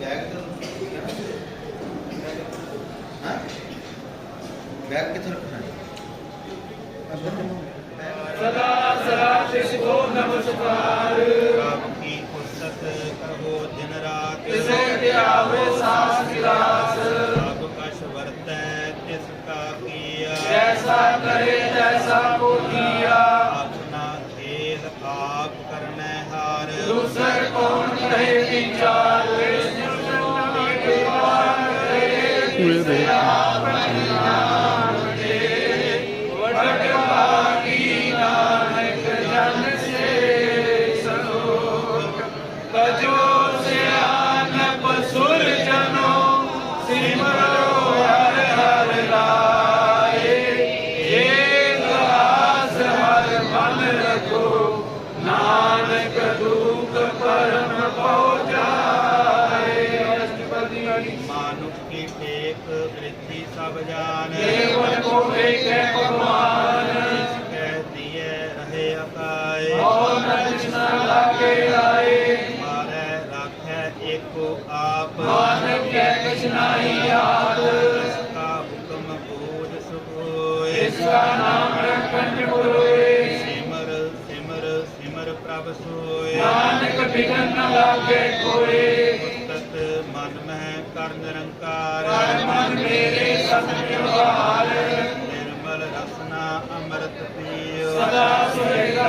Bag ਤਾਂ ਹਾਂ bag ਕਿੱਥੇ ਰੱਖਣਾ ਹੈ ਸਦਾ with it. ਬਿਗਨ ਨ ਲਾਗੇ ਕੋਏ ਪੁਸਤਕ ਮਨ ਮਹਿ ਕਰ ਨਿਰੰਕਾਰ। ਮਨ ਮੇਰੇ ਸਤ ਨਿਵਾਰ ਨਿਰਮਲ ਰਸਨਾ ਅੰਮ੍ਰਿਤ ਪੀਓ। ਸਦਾ ਸੁਹੇਗਾ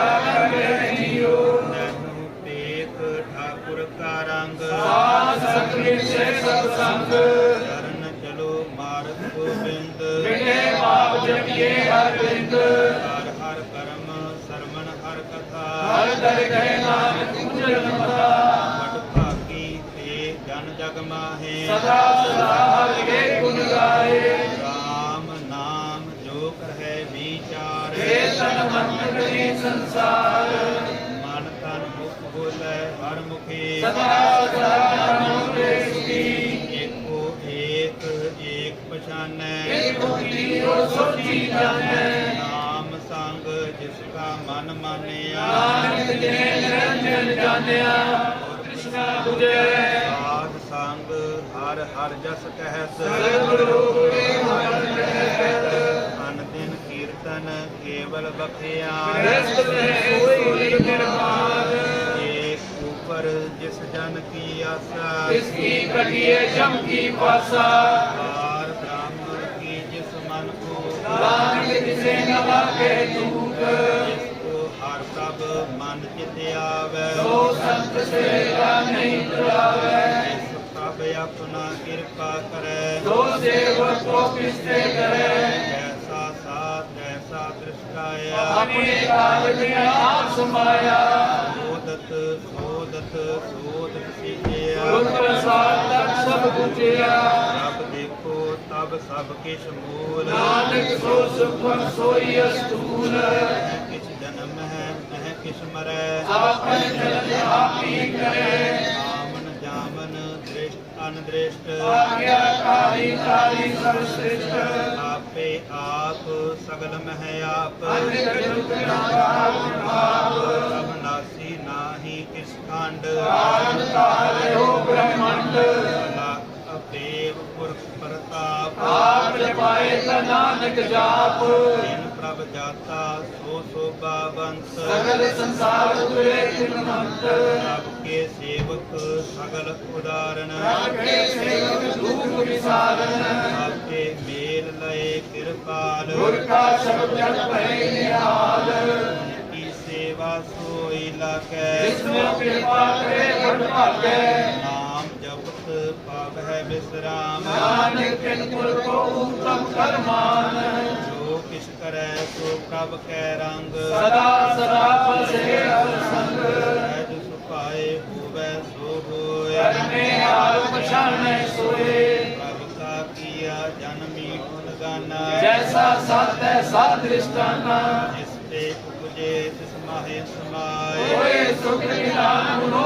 ਕਰੇ ਜੀਓ ਨੈਨੂ ਟੇਕ ਠਾਕੁਰ ਕਾ ਰੰਗ ਸਾਧ ਸੰਗਤ ਸੇ ਸਤ ਸੰਗ। ਚਰਨ ਚਲੋ ਮਾਰਗ ਗੋਬਿੰਦ। ਮਿਟੇ ਪਾਪ ਜਪੀਏ ਹਰ ਬਿੰਦ। ਸਦਾ ਸਦਾ ਹਰ ਕੇ ਗੁਣ ਗਾਏ। ਰਾਮ ਨਾਮ ਜੋ ਕਰਹਿ ਵਿਚਾਰ। ਏ ਤਨ ਮਨ ਕਰੀ ਸੰਸਾਰ। ਮਨ ਤਨ ਮੁਖ ਬੋਲੇ ਹਰ ਮੁਖੀ। ਸਦਾ ਸਦਾ ਮਨੋ ਤੇ ਸੁਖੀ ਏਕੋ ਏਕ ਏਕ ਪਛਾਨੈ ਏਕੋ ਕੀਓ ਸੋਚੀ ਜਾਣੈ। ਨਾਮ ਸੰਗ ਜਿਸ ਕਾ ਮਨ ਮਾਨਿਆ। ਨਾਨਕ ਜਿਨੇ ਨਿਰੰਜਨ ਜਾਣਿਆ ਸਾਧ ਸੰਗ ਹਰ ਹਰ ਜਸ ਕਹਿਤ। ਸਤਿਗੁਰੂ ਕੇ ਮਨ ਰਹਿਤ ਅਨ ਦਿਨ ਕੀਰਤਨ ਕੇਵਲ ਬਖਿਆ ਰਸਤ ਹੈ ਸੋਈ ਨਿਰਮਾਨ ਏਕ ਉਪਰ ਜਿਸ ਜਨ ਕੀ ਆਸਾ। ਇਸ ਕੀ ਕਟਿਏ ਜਮ ਕੀ ਪਾਸਾ। ਪਾਰ ਬ੍ਰਾਹਮਣ ਕੀ ਜਿਸ ਮਨ ਕੋ। ਨਾਨਕ ਜਿਸੇ ਨ ਲਾਗੇ ਤੂਤ ਜਿਸ ਕੋ ਹਰ ਸਭ ਮਨ ਚਿਤ ਆਵੈ। ਸੋ ਸੰਤ ਸੇਵਾ ਨਹੀਂ ਤੁਰਾਵੇ ਸਭ ਆਪਣਾ ਕਿਰਪਾ ਕਰੈ। ਸੋ ਸੇਵਕ ਕੋ ਕਿਸਤੇ ਕਰੇ। ਐਸਾ ਸਾਥ ਐਸਾ ਦ੍ਰਿਸ਼ਟਾਇਆ। ਆਪਣੇ ਕਾਜ ਵਿੱਚ ਆਪ ਸਮਾਇਆ। ਸੋਦਤ ਸੋਦਤ ਸੋਦਤ ਸੀਜਿਆ ਗੁਰ ਪ੍ਰਸਾਦ ਤਕ ਸਭ ਬੁਝਿਆ ਰੱਬ ਦੇਖੋ ਤਬ ਸਭ ਕਿਛ ਮੂਲ। ਨਾਨਕ ਸੋ ਸੁਖਮ ਸੋਈ ਅਸਤੂਲ। ਕਿਛ ਜਨਮ ਹੈ ਮਹਿ ਕਿਛ ਮਰੈ। ਆਪਨ ਜਨ ਆਪੀ ਕਰੇ। ਅਨਦ੍ਰਿਸ਼ਟ ਆਗਿਆ ਕਾਲੀ ਕਾਲੀ ਸਭ ਸ੍ਰਿਸ਼ਟ। ਆਪੇ ਆਪ ਸਗਲ ਮਹਿ ਆਪ। ਜੁਗ ਨਾਮ ਭਾਵ ਸਭ ਨਾਸੀ ਨਾਹੀ ਕਿਸ ਖੰਡ। ਆਨ ਤਾਰਿਓ ਬ੍ਰਹਮੰਡ। ਅਪੇਵ ਪੁਰਖ ਪ੍ਰਤਾਪ। ਆਪ ਜਪਾਏ ਤਾ ਨਾਨਕ ਜਾਪ। ਜਿਨ ਪ੍ਰਭ ਜਾਤਾ ਸੋ ਸੋਭਾ ਬੰਸ ਸਗਲ ਸੰਸਾਰ ਉਰੇ ਤਿਨਮੰਤ ਪ੍ਰਭ ਕੇ ਸੇਵਕ ਸਗਲ ਉਦਾਰਨ ਰਾਖੇ ਸੇਵਕ ਧੂਪ ਵਿਸਾਰਨ ਆਪੇ ਮੇਲ ਲਏ ਕਿਰਪਾਲ। ਗੁਰ ਕਾ ਸ਼ਬਦ ਜਪ ਭਏ ਨਿਹਾਲ। ਕੀ ਸੇਵਾ ਸੋਈ ਲਾਗੈ। ਜਿਸਨੇ ਕਿਰਪਾ ਕਰੇ ਬੜ ਭਾਗੈ। ਨਾਮ ਜਪਤ ਪਾਵਹਿ ਵਿਸਰਾਮ ਨਾਨਕ ਕਿਨ ਕੋ ਉਤਮ ਕਰਮਾਨ। ਕਰੈ ਸੋ ਪ੍ਰਭ ਕੈ ਰੰਗ। ਸਦਾ ਸਦਾ ਪਸੇ ਹਰ ਸੰਗ ਸਹਿਜ ਸੁਭਾਏ ਹੋਵੈ ਸੋ ਹੋਇ ਕਰਨੇ ਹਾਲ ਪਛਾਨੈ ਸੋਏ। ਪ੍ਰਭ ਕਾ ਕੀਆ ਜਨਮੀ ਗੁਣ ਗਾਨਾ ਜੈਸਾ ਸਤ ਹੈ ਸਤ ਦ੍ਰਿਸ਼ਟਾਨਾ ਜਿਸ ਤੇ ਉਪਜੇ ਤਿਸ ਮਾਹੇ ਸਮਾਏ। ਹੋਏ ਸੁਖ ਨਿਦਾਨ ਗੁਣੋ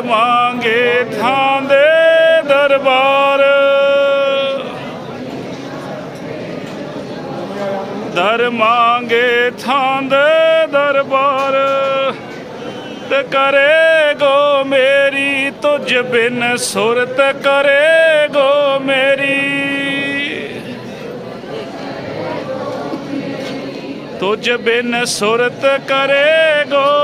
ਮੰਗੇ ਥਾਂ ਦੇ ਦਰਬਾਰ। ਦਰ ਮੰਗੇ ਥਾਂ ਦੇ ਦਰਬਾਰ। ਤੇ ਕਰੇ ਗੋ ਮੇਰੀ ਤੁਝ ਬਿਨ ਸੁਰਤ ਕਰੇ ਗੋ ਮੇਰੀ। ਤੁਝ ਬਿਨ ਸੁਰਤ ਕਰੇ ਗੋ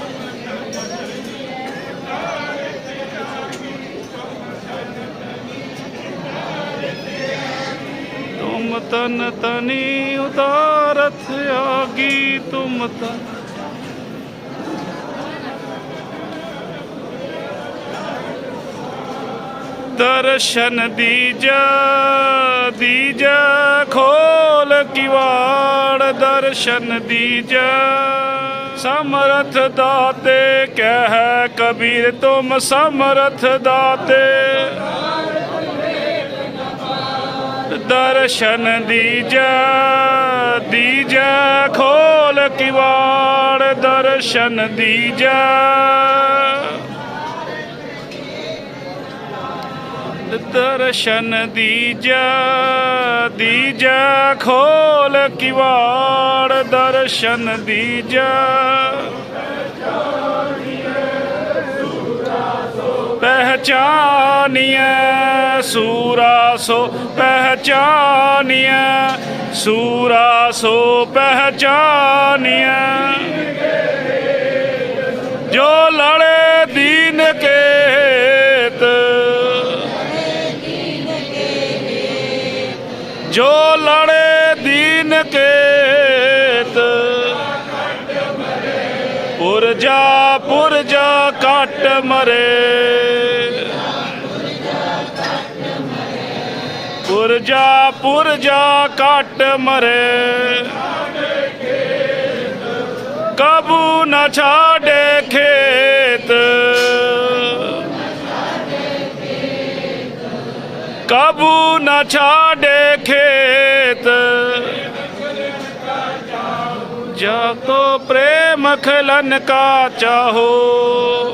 ਤੁਮ ਤਨ ਤਨੀ ਉਤਾਰਥ ਆਗੀ ਤੁਮ ਤਨ ਦਰਸ਼ਨ ਦੀਜਾ ਦੀਜਾ ਖੋਲ ਕਿਵਾੜ ਦਰਸ਼ਨ ਦੀਜਾ ਸਮਰਥ ਦਾਤੇ ਕਹਿ ਕਬੀਰ ਤੁਮ ਸਮਰਥ ਦਾਤੇ ਦਰਸ਼ਨ ਦੀਜੈ ਦੀਜੈ ਖੋਲ ਕਿਵਾੜ ਦਰਸ਼ਨ ਦੀਜੈ। ਦਰਸ਼ਨ ਦੀਜੈ ਦੀਜੈ ਖੋਲ ਕਿਵਾੜ ਦਰਸ਼ਨ ਦੀਜੈ। ਪਹਿਚਾਨੀਐ ਸੂਰਾ ਸੋ ਪਹਿਚਾਨੀਐ, ਸੂਰਾ ਸੋ ਪਹਿਚਾਨੀਐ। ਜੋ ਲੜੇ ਦੀਨ ਕੇਤ, ਜੋ ਲੜੇ ਦੀਨ ਕੇਤ, ਪੁਰਜਾ ਪੁਰਜਾ ਕੱਟ ਮਰੇ। ਪੁਰਜਾ ਪੁਰਜਾ ਕੱਟ ਮਰੇ। ਕਬੂ ਨਾ ਛਾੜੇ ਖੇਤ। ਕਬੂ ਨਾ ਛਾੜੇ ਖੇਤ। ਜਾ ਤੋ ਪ੍ਰੇਮ ਖਲਨ ਕਾ ਚਾਹੋ।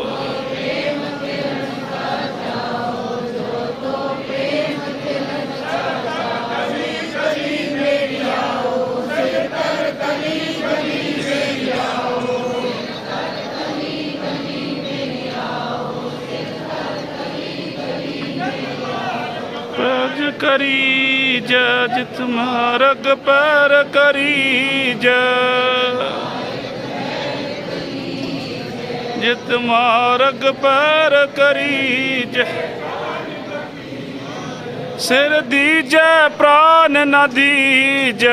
ਕਰੀ ਜੈ ਜਿਤ ਮਾਰਗ ਪੈਰ ਕਰੀ ਜੈ ਜਿਤ ਮਾਰਗ ਪੈਰ ਕਰੀ ਜੈ ਸਿਰ ਦੀਜੈ, ਪ੍ਰਾਨ ਨ ਦੀਜੈ।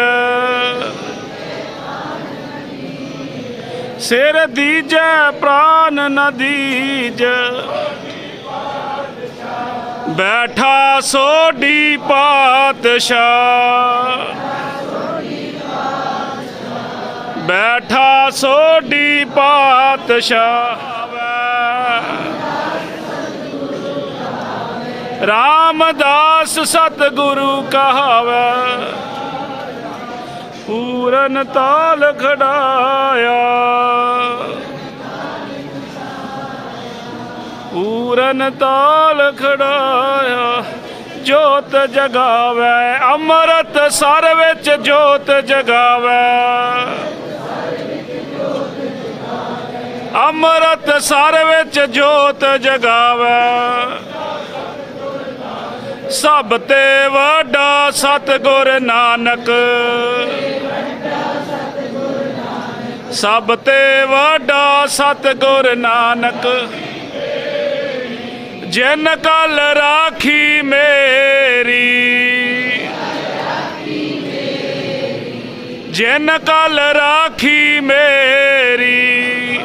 ਸਿਰ ਦੀਜੈ, ਪ੍ਰਾਨ ਨ ਦੀਜੈ। ਬੈਠਾ ਸੋਢੀ ਪਾਤਸ਼ਾਹ। ਬੈਠਾ ਸੋਢੀ ਪਾਤਸ਼ਾਹ। ਰਾਮਦਾਸ ਸਤਿਗੁਰੂ ਕਹਾਵੇ। ਪੂਰਨ ਤਾਲ ਖੜਾਇਆ। ਪੂਰਨ ਤਾਲ ਖੜਾਇਆ, ਜੋਤ ਜਗਾਵੇ, ਅੰਮ੍ਰਿਤ ਸਰ ਵਿੱਚ ਜੋਤ ਜਗਾਵੇ। ਅੰਮ੍ਰਿਤ ਸਰ ਵਿੱਚ ਜੋਤ ਜਗਾਵੇ। ਸਭ ਤੇ ਵੱਡਾ ਸਤਿਗੁਰ ਨਾਨਕ। ਸਭ ਤੇ ਵੱਡਾ ਸਤਿਗੁਰ ਨਾਨਕ। ਜਿਨ ਕਲ ਰਾਖੀ ਮੇਰੀ। ਜਿਨ ਕਲ ਰਾਖੀ ਮੇਰੀ।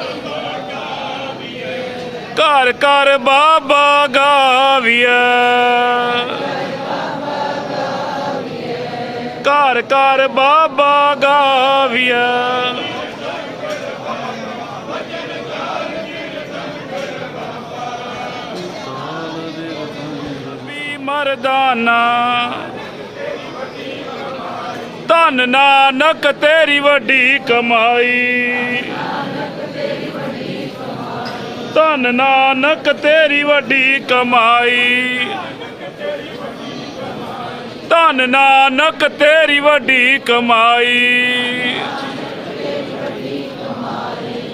ਘਰ ਘਰ ਬਾਬਾ ਗਾਵੀਐ। ਘਰ ਘਰ ਬਾਬਾ ਗਾਵੀਐ। ਮਰਦਾਨਾ ਧਨ ਨਾਨਕ ਤੇਰੀ ਵੱਡੀ ਕਮਾਈ। ਧਨ ਨਾਨਕ ਤੇਰੀ ਵੱਡੀ ਕਮਾਈ। ਧਨ ਨਾਨਕ ਤੇਰੀ ਵੱਡੀ ਕਮਾਈ।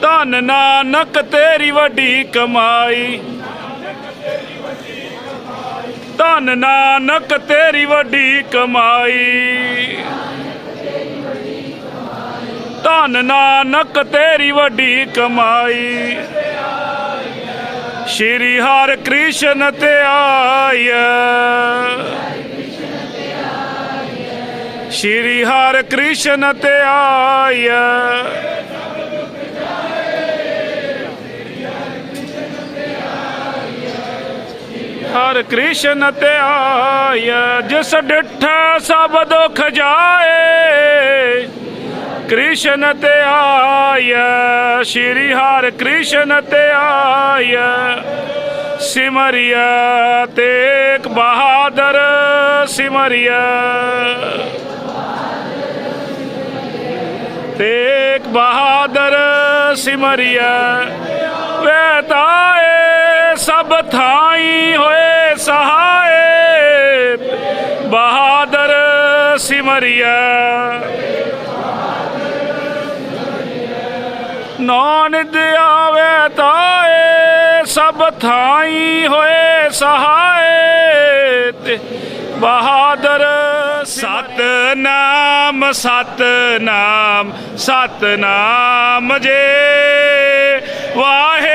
ਧਨ ਨਾਨਕ ਤੇਰੀ ਵੱਡੀ ਕਮਾਈ। ਧਨ ਨਾਨਕ, ਤੇਰੀ ਵੱਡੀ ਕਮਾਈ। ਧਨ ਨਾਨਕ, ਤੇਰੀ ਵੱਡੀ ਕਮਾਈ। ਸ਼੍ਰੀ ਹਰਿ ਕ੍ਰਿਸ਼ਨ ਤੇ ਆਇਆ ਸ਼੍ਰੀ ਹਰਿ ਕ੍ਰਿਸ਼ਨ ਤੇ ਆਇਆ ਹਰ ਕ੍ਰਿਸ਼ਨ ਤੇ ਆਇਆ, ਜਿਸ ਡਿਠ ਸਭ ਦੁਖ ਜਾਏ। ਕ੍ਰਿਸ਼ਨ ਤੇ ਆਇਆ, ਸ਼੍ਰੀ ਹਰ ਕ੍ਰਿਸ਼ਨ ਤੇ ਆਇਆ। ਸਿਮਰਿਆ ਤੇਗ ਬਹਾਦਰ ਸਿਮਰਿਆ। ਤੇਗ ਬਹਾਦਰ ਸਿਮਰਿਆ। ਵੇ ਤਾਏ ਬਹਾਦਰ ਸਿਮਰਿਆ। ਨਾਨਕ ਆਵੇ ਤਾਏ, ਸਭ ਥਾਈ ਹੋਏ ਸਹਾਏ ਤੇ ਬਹਾਦਰ ਸਤਨਾਮ ਸਤਨਾਮ ਸਤਨਾਮ ਜੇ। ਵਾਹੇ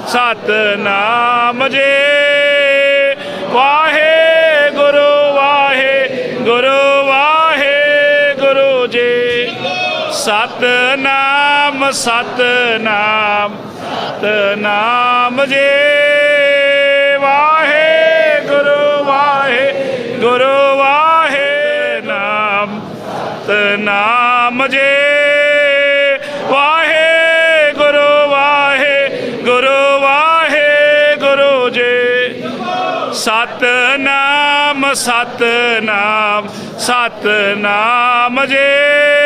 ਸਤਨਾਮ ਜੇ। ਵਾਹੇ ਗੁਰੂ ਵਾਹੇ ਗੁਰੂ ਵਾਹੇ ਗੁਰੂ ਜੀ। ਸਤਨਾਮ ਸਤਨਾਮ ਸਤਨਾਮ ਜੇ। ਵਾਹੇ ਗੁਰੂ ਵਾਹੇ ਗੁਰੂ, ਵਾਹੇ ਨਾਮ, ਸਤਨਾਮ ਜੇ। ਵਾਹੇ ਸਤਨਾਮ ਸਤਨਾਮ ਜੇ।